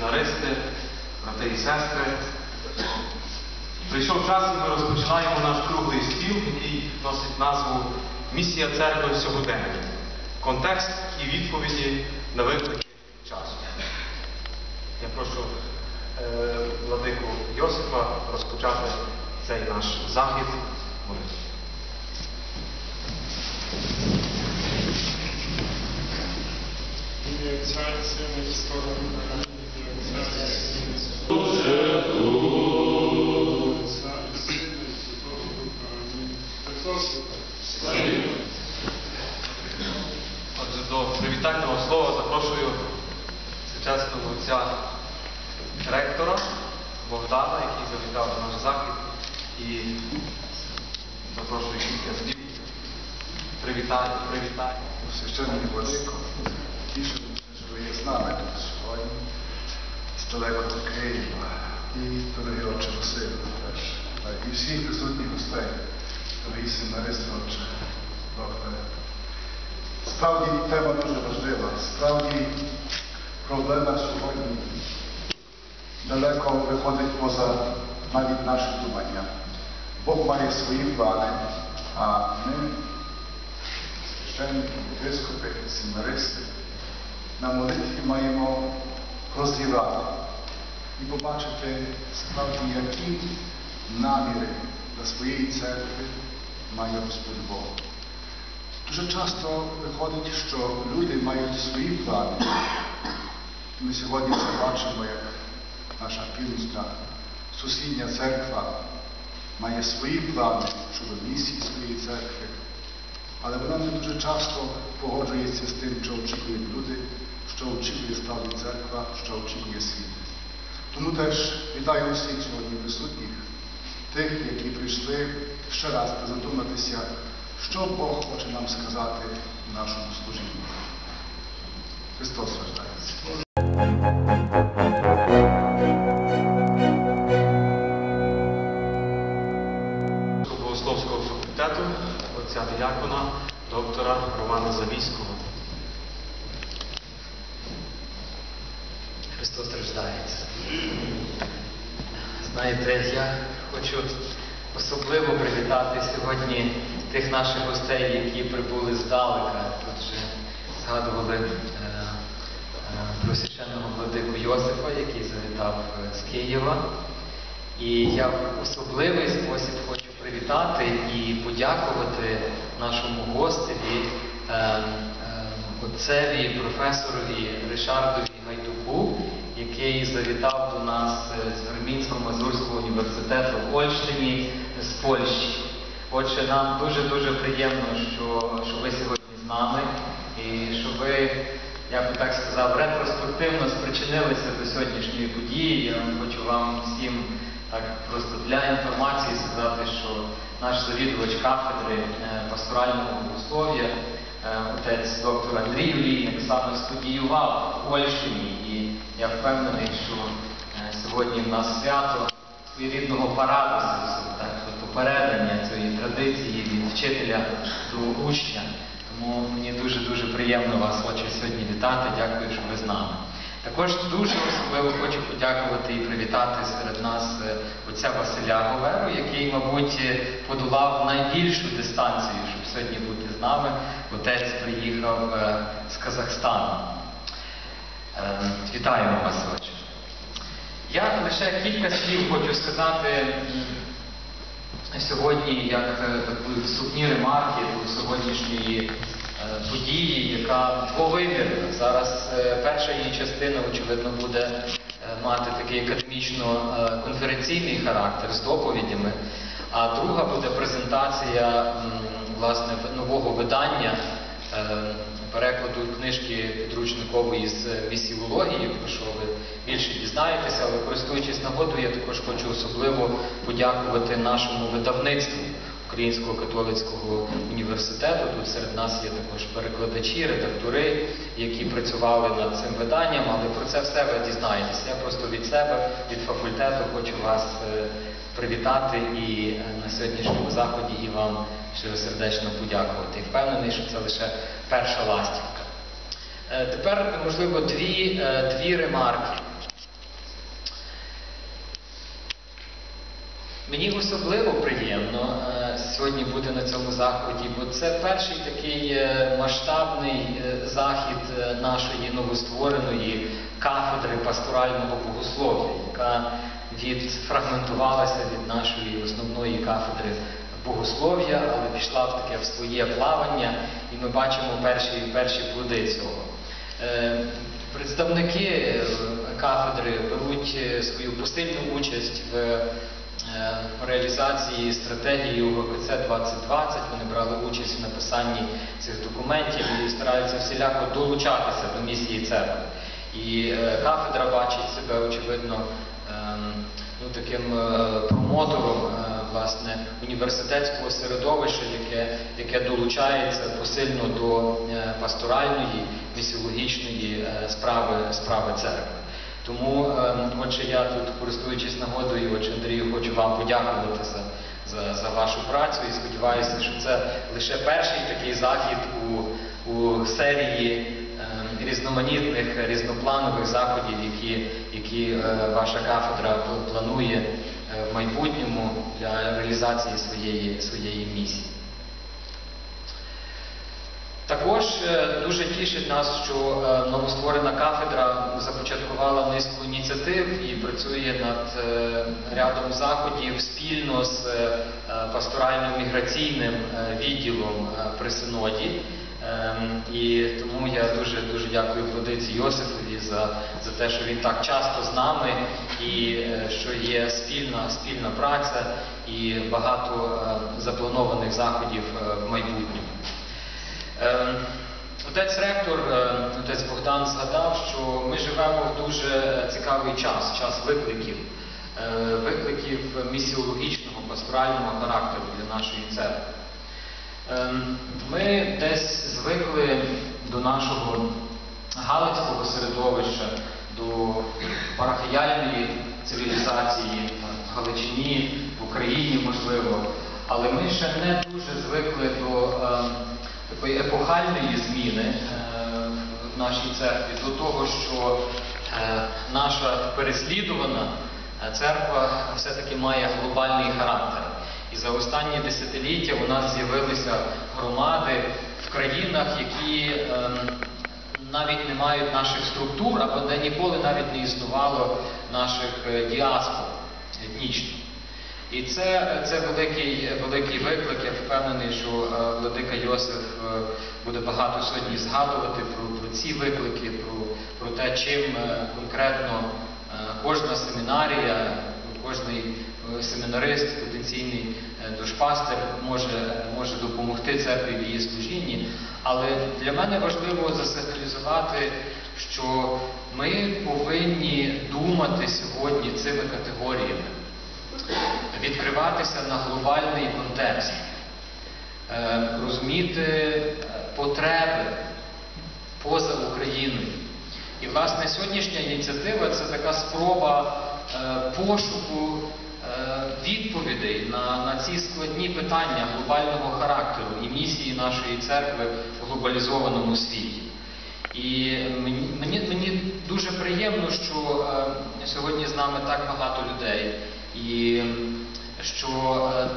Семінаристи, брати і сестри. Прийшов час, і ми розпочинаємо наш круглий стіл, який носить назву Місія церкви сьогодення. Контекст і відповіді на виклики часу. Я прошу е, владику Йосифа розпочати цей наш захід. Молитву. Ім'я Отця і Сина і. Сучасного отця ректора Богдана, який завітав на наш захід, і запрошую кілька слів. Привітання, привітання. Священний Владико, тішимося, що ви є з нами тут сьогодні, з далекого Києва, і дорогі отче Василь теж, і всіх присутніх гостей, дорогі семинаристи, отче, докторе. Справді тема дуже важлива, справді проблема сьогодні далеко виходить поза навіть наше думання. Бог має свої плани, а ми священники, єпископи, семінаристи, на молитві маємо розгівати і побачити справді, які наміри для своєї церкви має Господь Бог. Дуже часто виходить, що люди мають свої плани. Ми сьогодні це бачимо, як наша північна сусідня церква має свої плани щодо місії своєї церкви. Але вона не дуже часто погоджується з тим, що очікують люди, що очікує справді церква, що очікує світ. Тому теж вітаю усіх сьогодні присутніх, тих, які прийшли ще раз презентуватися, що Бог хоче нам сказати в нашому служінні. Христос рождається. Богословського факультету, отця діякона, доктора Романа Завійського. Христос рождається. Знаєте, я хочу особливо привітати сьогодні тих наших гостей, які прибули здалека. Тут вже згадували е, про священного владику Йосифа, який завітав е, з Києва. І я в особливий спосіб хочу привітати і подякувати нашому гостеві, е, е, отцеві, професорові Ришардові Гайдуку, який завітав до нас з Вермінсько-Мазурського університету в Ольщині з Польщі. Отже, нам дуже-дуже приємно, що, що ви сьогодні з нами і що ви, я би так сказав, ретроспективно спричинилися до сьогоднішньої події. Я хочу вам всім так просто для інформації сказати, що наш завідувач кафедри е, пасторального богослов'я, е, отець доктор Андрій Олійник, саме студіював в Польщині, і я впевнений, що е, сьогодні в нас свято своєрідного парадосу, так, тобто цієї традиції від вчителя до учня. Тому мені дуже-дуже приємно вас, отче, сьогодні вітати. Дякую, що ви з нами. Також дуже особливо хочу подякувати і привітати серед нас е, отця Василя Говеру, який, мабуть, е, подолав найбільшу дистанцію, щоб сьогодні бути з нами. Отець приїхав е, з Казахстану. Вітаємо вас, отче. Я лише кілька слів хочу сказати сьогодні, як е, такі вступні ремарки сьогоднішньої е, події, яка двовимірна. Зараз е, перша її частина, очевидно, буде мати такий академічно-конференційний характер з доповідями. А друга буде презентація власне нового видання перекладу книжки підручникової з місіології, про що ви більше дізнаєтеся, але користуючись нагодою, я також хочу особливо подякувати нашому видавництву Українського католицького університету. Тут серед нас є також перекладачі, редактори, які працювали над цим виданням, але про це все ви дізнаєтеся. Я просто від себе, від факультету хочу вас е, привітати і е, на сьогоднішньому заході і вам щиросердечно подякувати. І впевнений, що це лише перша ластівка. Е, Тепер, можливо, дві, е, дві ремарки. Мені особливо приємно сьогодні бути на цьому заході, бо це перший такий масштабний захід нашої новоствореної кафедри пасторального богослов'я, яка відфрагментувалася від нашої основної кафедри богослов'я, але пішла в таке в своє плавання, і ми бачимо перші, перші плоди цього. Е, Представники е, кафедри беруть е, свою посильну участь в реалізації стратегії УГКЦ 2020. Вони брали участь в написанні цих документів і стараються всіляко долучатися до місії церкви. І кафедра бачить себе, очевидно, таким е, промотором е, власне, університетського середовища, яке, яке долучається посильно до е, пасторальної, місіологічної справи, справи церкви. Тому, ем, отже, я тут, користуючись нагодою, отже, Андрію, хочу вам подякувати за, за, за вашу працю і сподіваюся, що це лише перший такий захід у, у серії ем, різноманітних, різнопланових заходів, які, які е, ваша кафедра планує е, в майбутньому для реалізації своєї, своєї місії. Також е, дуже тішить нас, що новостворена кафедра започаткувала низку ініціатив і працює над рядом заходів спільно з пасторально-міграційним відділом при синоді. Ем, І тому я дуже дуже дякую владиці Йосифові за, за те, що він так часто з нами і е, що є спільна, спільна праця і багато е, запланованих заходів е, в майбутньому. Ем, Отець ректор, отець Богдан згадав, що ми живемо в дуже цікавий час, час викликів, викликів місіологічного, пасторального характеру для нашої церкви. Ем, Ми десь звикли до нашого галицького середовища, до парафіяльної цивілізації в Галичині, в Україні, можливо, але ми ще не дуже звикли до ем, такої епохальної зміни е, в нашій церкві, до того, що е, наша переслідувана е, церква все-таки має глобальний характер. І за останні десятиліття у нас з'явилися громади в країнах, які ем, навіть не мають наших структур, або де ніколи навіть не існувало наших е, діаспор етнічних. І це, це великий, великий виклик. Я впевнений, що е, владика Йосиф е, буде багато сьогодні згадувати про, про ці виклики, про, про те, чим конкретно кожна семінарія, кожний е, семінарист, потенційний е, душпастер може, може допомогти церкві в її служінні. Але для мене важливо засигналізувати, що ми повинні думати сьогодні цими категоріями відкриватися на глобальний контекст, е, розуміти потреби поза Україною. І, власне, сьогоднішня ініціатива це така спроба пошуку е, відповідей на, на ці складні питання глобального характеру і місії нашої церкви в глобалізованому світі. І мені, мені, дуже приємно, що е, сьогодні з нами так багато людей, і що е,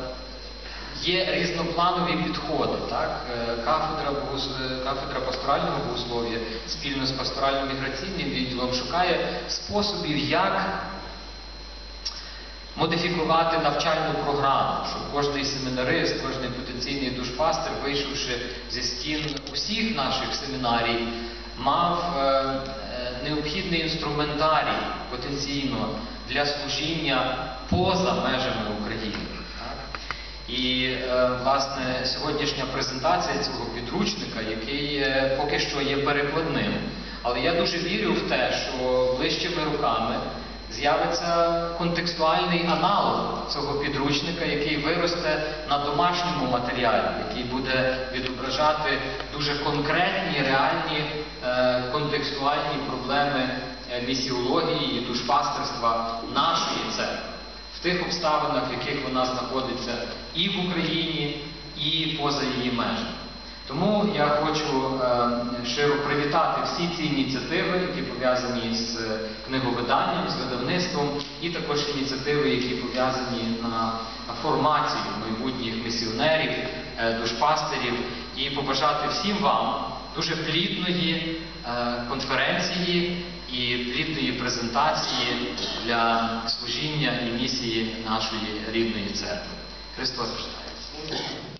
є різнопланові підходи. Так? Е, Кафедра, богос- е, кафедра пасторального богослов'я спільно з пасторально-міграційним відділом шукає способів, як модифікувати навчальну програму, щоб кожний семінарист, кожний потенційний душпастер, вийшовши зі стін усіх наших семінарій, мав е, е, необхідний інструментарій потенційно для служіння поза межами України. І е, власне сьогоднішня презентація цього підручника, який поки що є перекладним. Але я дуже вірю в те, що ближчими роками з'явиться контекстуальний аналог цього підручника, який виросте на домашньому матеріалі, який буде відображати дуже конкретні, реальні е, контекстуальні проблеми е, місіології і душпастерства нашої церкви в тих обставинах, в яких вона знаходиться і в Україні, і поза її межами. Тому я хочу е, щиро привітати всі ці ініціативи, які пов'язані з е, книговиданням, з видавництвом, і також ініціативи, які пов'язані на формацію майбутніх місіонерів, е, душпастерів, і побажати всім вам дуже плідної конференції і плідної презентації для служіння і місії нашої рідної церкви. Христос рождає!